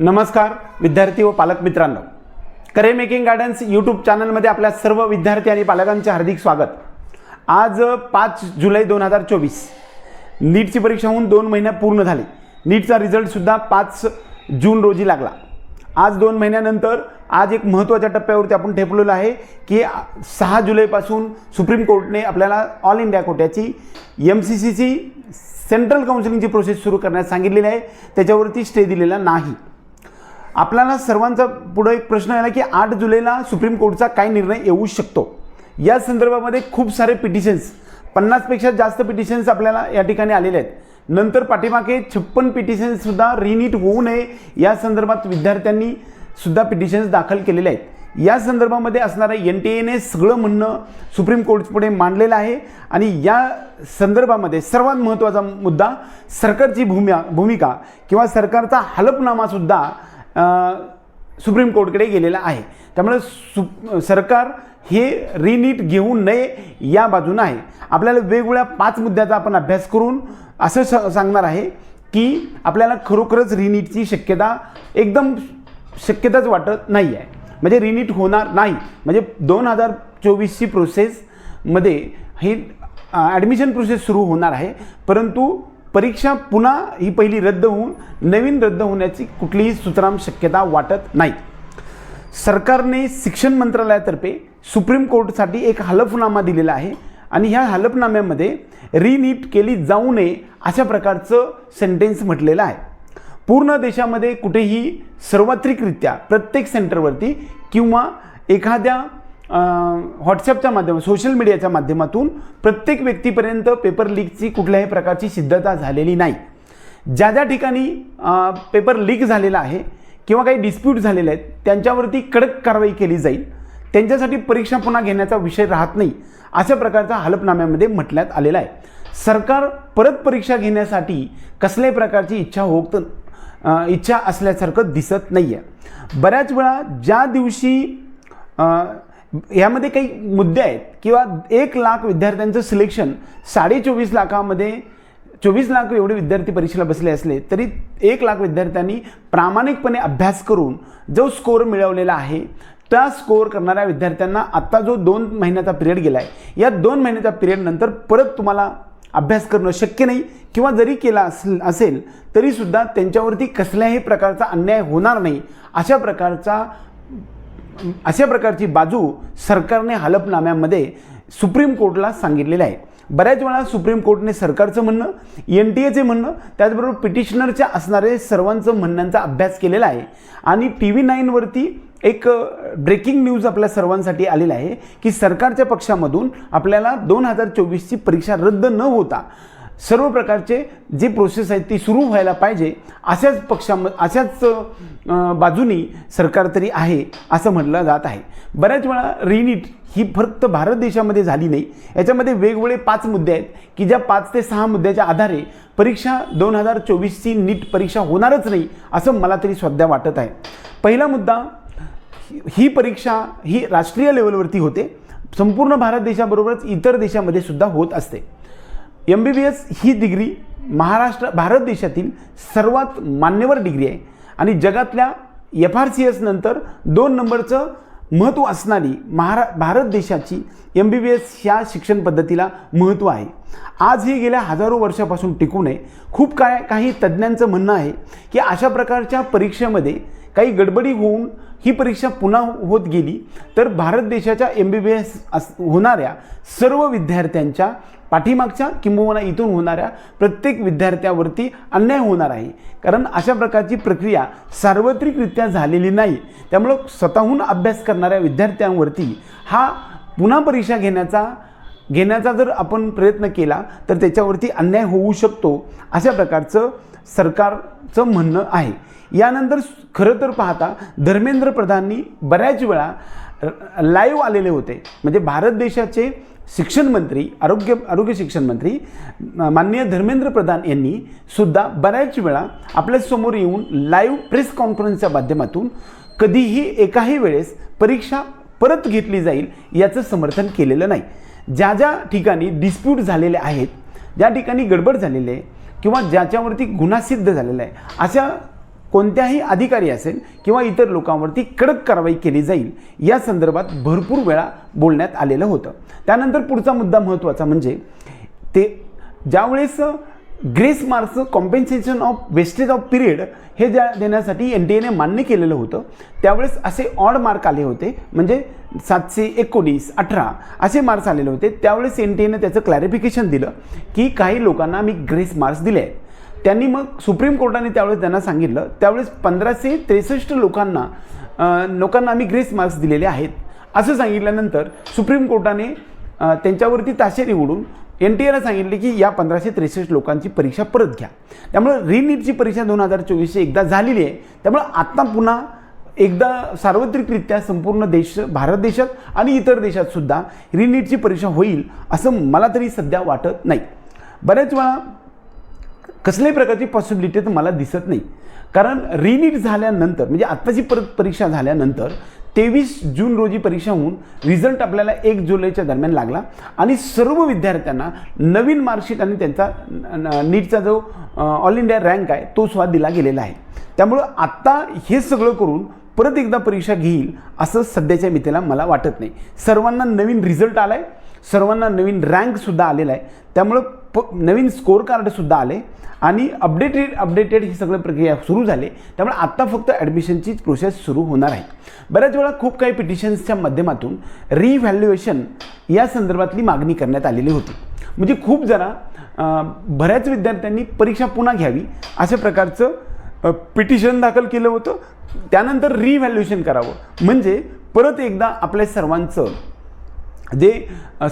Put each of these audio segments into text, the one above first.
नमस्कार विद्यार्थी व पालक मित्रांनो. करे मेकिंग गार्डन्स यूट्यूब चॅनलमध्ये आपल्या सर्व विद्यार्थी आणि पालकांचे हार्दिक स्वागत. आज पाच जुलै दोन हजार चोवीस. नीटची परीक्षा होऊन दोन महिने पूर्ण झाले. नीटचा रिझल्टसुद्धा पाच जून रोजी लागला. आज दोन महिन्यानंतर आज एक महत्त्वाच्या टप्प्यावरती आपण ठेपलेलं आहे की सहा जुलैपासून सुप्रीम कोर्टने आपल्याला ऑल इंडिया कोट्याची एम सी सीची सेंट्रल काउन्सिलिंगची प्रोसेस सुरू करण्यास सांगितलेली आहे. त्याच्यावरती स्टे दिलेला नाही. आपल्याला सर्वांचा पुढं एक प्रश्न आला की आठ जुलैला सुप्रीम कोर्टचा काय निर्णय येऊ शकतो. या संदर्भामध्ये खूप सारे पिटिशन्स पन्नासपेक्षा जास्त पिटिशन्स आपल्याला या ठिकाणी आलेले आहेत. नंतर पाठीमागे छप्पन पिटिशन्ससुद्धा रिनीट होऊ नये या संदर्भात विद्यार्थ्यांनी सुद्धा पिटिशन्स दाखल केलेले आहेत. या संदर्भामध्ये असणारं एन टी एने सगळं म्हणणं सुप्रीम कोर्टपुढे मांडलेलं आहे आणि या संदर्भामध्ये सर्वात महत्त्वाचा मुद्दा सरकारची भूमिका भूमिका किंवा सरकारचा हलफनामासुद्धा सुप्रीम कोर्टकडे गेलेला आहे. त्यामुळे सु सरकार हे रिनीट घेऊ नये या बाजूनं आहे. आपल्याला वेगवेगळ्या पाच मुद्द्याचा आपण अभ्यास करून असं स सांगणार आहे की आपल्याला खरोखरच रिनीटची शक्यता एकदम शक्यताच वाटत नाही आहे. म्हणजे रिनीट होणार नाही. म्हणजे दोन हजार चोवीसची प्रोसेसमध्ये ही ॲडमिशन प्रोसेस सुरू होणार आहे. परंतु परीक्षा पुन्हा ही पहिली रद्द होऊन नवीन रद्द होण्याची कुठलीही सुतराम शक्यता वाटत नाही. सरकारने शिक्षण मंत्रालयातर्फे सुप्रीम कोर्टसाठी एक हलफनामा दिलेला आहे आणि ह्या हलफनाम्यामध्ये रिनीट केली जाऊ नये अशा प्रकारचं सेंटेन्स म्हटलेलं आहे. पूर्ण देशामध्ये कुठेही सार्वत्रिकरित्या प्रत्येक सेंटरवरती किंवा एखाद्या व्हॉट्सअपच्या माध्यमात सोशल मीडियाच्या माध्यमातून प्रत्येक व्यक्तीपर्यंत पेपर लीकची कुठल्याही प्रकारची सिद्धता झालेली नाही. ज्या ज्या ठिकाणी पेपर लीक झालेला आहे किंवा काही डिस्प्यूट झालेले आहेत त्यांच्यावरती कडक कारवाई केली जाईल. त्यांच्यासाठी परीक्षा पुन्हा घेण्याचा विषय राहत नाही अशा प्रकारचा हलफनाम्यामध्ये म्हटण्यात आलेला आहे. सरकार परत परीक्षा घेण्यासाठी कसल्याही प्रकारची इच्छा होत इच्छा असल्यासारखं दिसत नाही आहे बऱ्याच वेळा ज्या दिवशी यामध्ये काही मुद्दे आहेत. किंवा एक लाख विद्यार्थ्यांचं सिलेक्शन साडे चोवीस लाखामध्ये चोवीस लाख एवढे विद्यार्थी परीक्षेला बसले असले तरी एक लाख विद्यार्थ्यांनी प्रामाणिकपणे अभ्यास करून जो स्कोअर मिळवलेला आहे त्या स्कोअर करणाऱ्या विद्यार्थ्यांना आत्ता जो दोन महिन्याचा पिरियड गेला आहे या दोन महिन्याच्या पिरियडनंतर परत तुम्हाला अभ्यास करणं शक्य नाही. किंवा जरी केला असेल असेल तरीसुद्धा त्यांच्यावरती कसल्याही प्रकारचा अन्याय होणार नाही. अशा प्रकारचा अशा प्रकारची बाजू सरकारने हलफनाम्यामध्ये सुप्रीम कोर्टला सांगितलेलं आहे. बऱ्याच वेळा सुप्रीम कोर्टने सरकारचं म्हणणं एन टी एचे म्हणणं त्याचबरोबर पिटिशनरच्या असणारे सर्वांचं म्हणण्यांचा अभ्यास केलेला आहे. आणि टी व्ही नाईनवरती एक ब्रेकिंग न्यूज आपल्या सर्वांसाठी आलेला आहे की सरकारच्या पक्षामधून आपल्याला दोन हजार चोवीसची परीक्षा रद्द न होता सर्व प्रकारचे जे प्रोसेस आहेत ती सुरू व्हायला पाहिजे अशाच पक्षाम अशाच बाजूनी सरकार तरी आहे असं म्हटलं जात आहे. बऱ्याच वेळा रिनिट ही फक्त भारत देशामध्ये झाली नाही. याच्यामध्ये वेगवेगळे पाच मुद्दे आहेत की ज्या पाच ते सहा मुद्द्याच्या आधारे परीक्षा दोन हजार चोवीसची नीट परीक्षा होणारच नाही असं मला तरी सध्या वाटत आहे. पहिला मुद्दा ही परीक्षा ही राष्ट्रीय लेवलवरती होते. संपूर्ण भारत देशाबरोबरच इतर देशामध्ये सुद्धा होत असते. एम बी बी एस ही डिग्री महाराष्ट्र भारत देशातील सर्वात मान्यवर डिग्री आहे. आणि जगातल्या एफ आर सी एस नंतर दोन नंबरचं महत्त्व असणारी महारा भारत देशाची एम बी बी एस ह्या शिक्षण पद्धतीला महत्त्व आहे. आज ही गेल्या हजारो वर्षापासून टिकून आहे. खूप काय काही तज्ज्ञांचं म्हणणं आहे की अशा प्रकारच्या परीक्षेमध्ये काही गडबडी होऊन ही परीक्षा पुन्हा होत गेली तर भारत देशाच्या एम बी बी एस अस होणाऱ्या सर्व विद्यार्थ्यांच्या पाठीमागच्या किंबहुना इथून होणाऱ्या प्रत्येक विद्यार्थ्यावरती अन्याय होणार आहे. कारण अशा प्रकारची प्रक्रिया सार्वत्रिकरित्या झालेली नाही. त्यामुळं स्वतःहून अभ्यास करणाऱ्या विद्यार्थ्यांवरती हा पुन्हा परीक्षा घेण्याचा घेण्याचा जर आपण प्रयत्न केला तर त्याच्यावरती अन्याय होऊ शकतो अशा प्रकारचं सरकारचं म्हणणं आहे. यानंतर खरं तर पाहता धर्मेंद्र प्रधाननी बऱ्याच वेळा लाईव्ह आलेले होते. म्हणजे भारत देशाचे शिक्षण मंत्री आरोग्य आरोग्य शिक्षण मंत्री माननीय धर्मेंद्र प्रधान यांनी सुद्धा बऱ्याच वेळा आपल्यासमोर येऊन लाईव्ह प्रेस कॉन्फरन्सच्या माध्यमातून कधीही एकाही वेळेस परीक्षा परत घेतली जाईल याचं समर्थन केलेलं नाही. ज्या ज्या ठिकाणी डिस्प्यूट झालेले आहेत ज्या ठिकाणी गडबड झालेली आहे किंवा ज्याच्यावरती गुन्हा सिद्ध झालेला आहे अशा कोणत्याही अधिकारी असेल किंवा इतर लोकांवरती कडक कारवाई केली जाईल या संदर्भात भरपूर वेळा बोलण्यात आलेलं होतं. त्यानंतर पुढचा मुद्दा महत्त्वाचा म्हणजे ते ज्यावेळेस grace marks compensation of wastage of period हे ज्या देण्यासाठी एन डी एने मान्य केलेलं होतं त्यावेळेस असे ऑड मार्क आले होते म्हणजे सातशे एकोणीस अठरा असे मार्क्स आलेले होते. त्यावेळेस एन टी एने त्याचं क्लॅरिफिकेशन दिलं की काही लोकांना मी ग्रेस मार्क्स दिले आहेत. त्यांनी मग सुप्रीम कोर्टाने त्यावेळेस त्यांना सांगितलं त्यावेळेस पंधराशे त्रेसष्ट लोकांना लोकांना आम्ही ग्रेस मार्क्स दिलेले आहेत. असं सांगितल्यानंतर सुप्रीम कोर्टाने त्यांच्यावरती ताशेरी उडून एन टी एला सांगितले की या पंधराशे त्रेसष्ट लोकांची परीक्षा परत घ्या. त्यामुळे रिनीटची परीक्षा दोन हजार चोवीसची एकदा झालेली आहे. त्यामुळे आत्ता पुन्हा एकदा सार्वत्रिकरित्या संपूर्ण देश भारत देशात आणि इतर देशातसुद्धा रिनीटची परीक्षा होईल असं मला तरी सध्या वाटत नाही. बऱ्याच वेळा कसल्याही प्रकारची पॉसिबिलिटी तर मला दिसत नाही. कारण रिनीट झाल्यानंतर म्हणजे आत्ताची परत परीक्षा झाल्यानंतर तेवीस जून रोजी परीक्षा होऊन रिझल्ट आपल्याला एक जुलैच्या दरम्यान लागला. आणि सर्व विद्यार्थ्यांना नवीन मार्कशीट आणि त्यांचा न- नीटचा जो ऑल इंडिया रँक आहे तो सुद्धा दिला गेलेला आहे. त्यामुळं आत्ता हे सगळं करून परत एकदा परीक्षा घेईल असं सध्याच्या मितीला मला वाटत नाही. सर्वांना नवीन रिझल्ट आला आहे सर्वांना नवीन रँकसुद्धा आलेला आहे. त्यामुळं प नवीन स्कोअर कार्डसुद्धा आले आणि अपडेटेड अपडेटेड ही सगळी प्रक्रिया सुरू झाली. त्यामुळे आत्ता फक्त ॲडमिशनचीच प्रोसेस सुरू होणार आहे. बऱ्याच वेळा खूप काही पिटिशन्सच्या माध्यमातून रिव्हॅल्युएशन या संदर्भातली मागणी करण्यात आलेली होती. म्हणजे खूप जरा बऱ्याच विद्यार्थ्यांनी परीक्षा पुन्हा घ्यावी अशा प्रकारचं पिटिशन दाखल केलं होतं. त्यानंतर रिव्हॅल्युएशन करावं. म्हणजे परत एकदा आपल्या सर्वांचं जे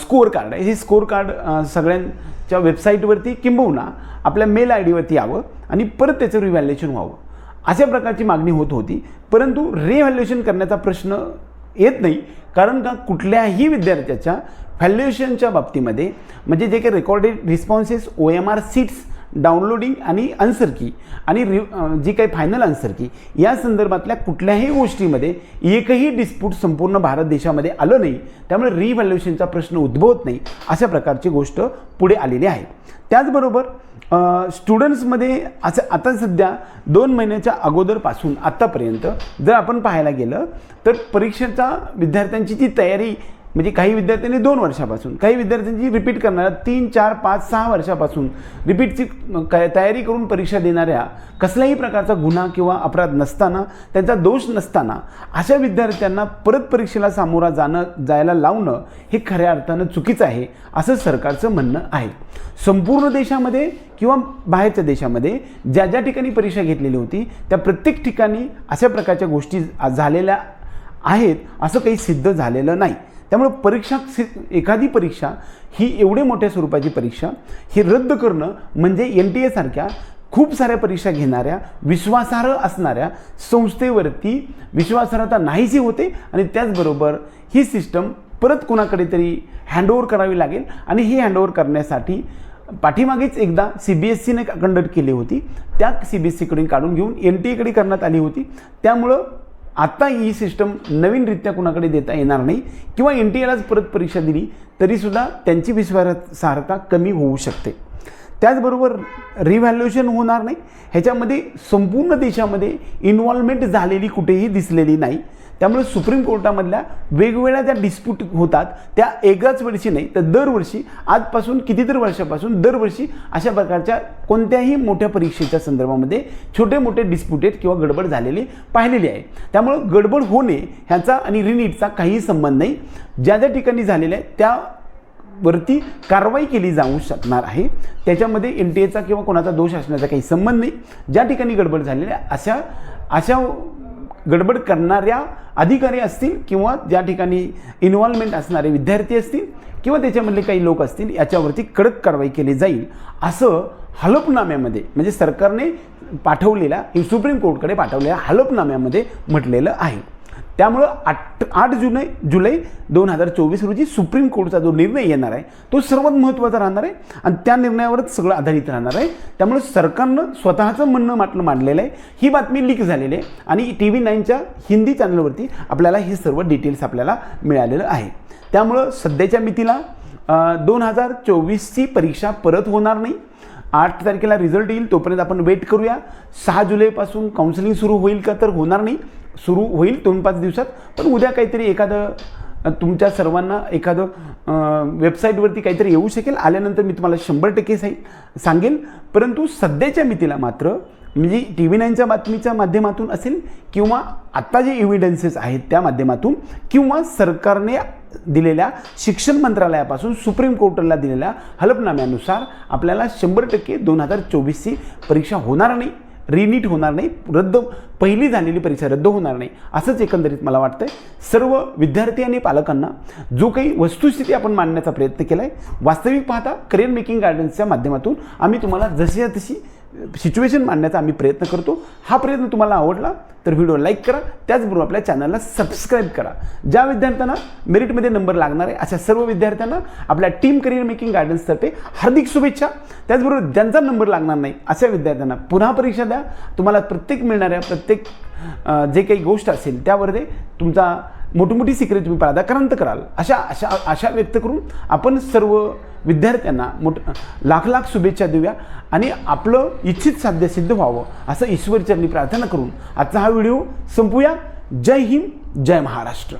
स्कोअर कार्ड आहे हे स्कोअर कार्ड सगळ्यांच्या वेबसाईटवरती किंबहुना आपल्या मेल आय डीवरती यावं आणि परत त्याचं रिव्हॅल्युएशन व्हावं. अशा प्रकारची मागणी होत होती. परंतु रिव्हॅल्युएशन करण्याचा प्रश्न येत नाही. कारण का? कुठल्याही विद्यार्थ्याच्या व्हॅल्युएशनच्या बाबतीमध्ये म्हणजे जे काही recorded responses O M R sheets downloading आणि आन्सर की आणि रि जी काही फायनल आन्सर की या संदर्भातल्या कुठल्याही गोष्टीमध्ये एकही डिस्प्यूट संपूर्ण भारत देशामध्ये आलं नाही. त्यामुळे रिव्हॅल्युएशनचा प्रश्न उद्भवत नाही अशा प्रकारची गोष्ट पुढे आलेली आहे. त्याचबरोबर स्टुडंट्समध्ये असं आता सध्या दोन महिन्याच्या अगोदरपासून आत्तापर्यंत जर आपण पाहायला गेलं तर परीक्षेचा विद्यार्थ्यांची जी तयारी म्हणजे काही विद्यार्थ्यांनी दोन वर्षापासून काही विद्यार्थ्यांची रिपीट करणाऱ्या तीन चार पाच सहा वर्षापासून रिपीटची तयारी करून परीक्षा देणाऱ्या कसल्याही प्रकारचा गुन्हा किंवा अपराध नसताना त्यांचा दोष नसताना अशा विद्यार्थ्यांना परत परीक्षेला सामोरा जाणं जायला लावणं हे खऱ्या अर्थानं चुकीचं आहे असं सरकारचं म्हणणं आहे. संपूर्ण देशामध्ये किंवा बाहेरच्या देशामध्ये ज्या ज्या ठिकाणी परीक्षा घेतलेली होती त्या प्रत्येक ठिकाणी अशा प्रकारच्या गोष्टी झालेल्या आहेत असं काही सिद्ध झालेलं नाही. त्यामुळे परीक्षा एखादी परीक्षा ही एवढे मोठ्या स्वरूपाची परीक्षा ही रद्द करणं म्हणजे एन टी एसारख्या खूप साऱ्या परीक्षा घेणाऱ्या विश्वासार्ह असणाऱ्या संस्थेवरती विश्वासार्हता नाहीशी होते आणि त्याचबरोबर ही सिस्टम परत कोणाकडे तरी हँडओव्हर करावी लागेल आणि ही हँडओव्हर करण्यासाठी पाठीमागेच एकदा सी बी एस सीने कंडक्ट केली होती. त्या सी बी एस सीकडून काढून घेऊन एन टी एकडे करण्यात आली होती. त्यामुळं आत्ता ही सिस्टम नवीनरित्या कुणाकडे देता येणार नाही किंवा एन टी एलाच परत परीक्षा दिली तरीसुद्धा त्यांची विश्वासार्हता कमी होऊ शकते. त्याचबरोबर रिव्हॅल्युएशन होणार नाही. ह्याच्यामध्ये संपूर्ण देशामध्ये इन्व्हॉल्वमेंट झालेली कुठेही दिसलेली नाही. त्यामुळे सुप्रीम कोर्टामधल्या वेगवेगळ्या ज्या डिस्प्यूट होतात त्या एकाच वर्षी नाही तर दरवर्षी आजपासून कितीतरी वर्षापासून दरवर्षी अशा प्रकारच्या कोणत्याही मोठ्या परीक्षेच्या संदर्भामध्ये छोटे मोठे डिस्प्युटेड किंवा गडबड झालेली पाहिलेली आहे. त्यामुळं गडबड होणे ह्याचा आणि रिनीटचा काहीही संबंध नाही. ज्या ज्या ठिकाणी झालेल्या आहे त्या वरती कारवाई केली जाऊ शकणार आहे. त्याच्यामध्ये एन टी एचा किंवा कोणाचा दोष असण्याचा काही संबंध नाही. ज्या ठिकाणी गडबड झालेल्या अशा अशा गडबड करणाऱ्या अधिकारी असतील किंवा ज्या ठिकाणी इन्व्हॉल्वमेंट असणारे विद्यार्थी असतील किंवा त्याच्यामधले काही लोक असतील याच्यावरती कडक कारवाई केली जाईल असं हलफनाम्यामध्ये म्हणजे सरकारने पाठवलेल्या सुप्रीम कोर्टकडे पाठवलेल्या हलफनाम्यामध्ये म्हटलेलं आहे. त्यामुळं आठ आठ जुलै जुलै दोन हजार चोवीस रोजी सुप्रीम कोर्टचा जो निर्णय येणार आहे तो सर्वात महत्त्वाचा राहणार आहे आणि त्या निर्णयावरच सगळं आधारित राहणार आहे. त्यामुळे सरकारनं स्वतःचं म्हणणं माटलं मांडलेलं आहे. ही बातमी लीक झालेली आहे आणि टी व्ही नाईनच्या हिंदी चॅनलवरती आपल्याला हे सर्व डिटेल्स आपल्याला मिळालेलं आहे. त्यामुळं सध्याच्या मितीला दोन हजार चोवीसची परीक्षा परत होणार नाही. आठ तारखेला रिझल्ट येईल तोपर्यंत आपण वेट करूया. सहा जुलैपासून काउन्सिलिंग सुरू होईल का तर होणार नाही. सुरू होईल दोन पाच दिवसात पण उद्या काहीतरी एखादं तुमच्या सर्वांना एखादं वेबसाईटवरती काहीतरी येऊ शकेल. आल्यानंतर मी तुम्हाला शंभर टक्के साई सांगेल परंतु सध्याच्या मितीला मात्र म्हणजे टी व्ही नाईनच्या बातमीच्या माध्यमातून असेल किंवा आत्ता जे एव्हिडन्सेस आहेत त्या माध्यमातून किंवा सरकारने दिलेल्या शिक्षण मंत्रालयापासून सुप्रीम कोर्टाला दिलेल्या हलफनाम्यानुसार आपल्याला शंभर टक्के दोन हजार चोवीसची परीक्षा होणार नाही रिनीट होणार नाही रद्द पहिली झालेली परीक्षा रद्द होणार नाही असंच एकंदरीत मला वाटतंय. सर्व विद्यार्थी आणि पालकांना जो काही वस्तुस्थिती आपण मांडण्याचा प्रयत्न केला आहे वास्तविक पाहता करिअर मेकिंग गार्डन्सच्या माध्यमातून आम्ही तुम्हाला जशी तशी सिच्युएशन मांडण्याचा आम्ही प्रयत्न करतो. हा प्रयत्न तुम्हाला आवडला तर व्हिडिओ लाईक करा त्याचबरोबर आपल्या चॅनलला सबस्क्राईब करा. ज्या विद्यार्थ्यांना मेरिटमध्ये नंबर लागणार आहे अशा सर्व विद्यार्थ्यांना आपल्या टीम करिअर मेकिंग गायडन्सतर्फे हार्दिक शुभेच्छा. त्याचबरोबर ज्यांचा नंबर लागणार नाही अशा विद्यार्थ्यांना पुन्हा परीक्षा द्या. तुम्हाला प्रत्येक मिळणाऱ्या प्रत्येक जे काही गोष्ट असेल त्यावर तुमचा मोठमोठी सिक्रेट तुम्ही प्राधाकारांत कराल. अशा अशा आशा व्यक्त करून आपण सर्व विद्यार्थ्यांना मोठ लाख लाख शुभेच्छा देऊया आणि आपलं इच्छित साध्य सिद्ध व्हावं असं ईश्वरचरणी प्रार्थना करून आजचा हा व्हिडिओ संपूया. जय हिंद जय महाराष्ट्र.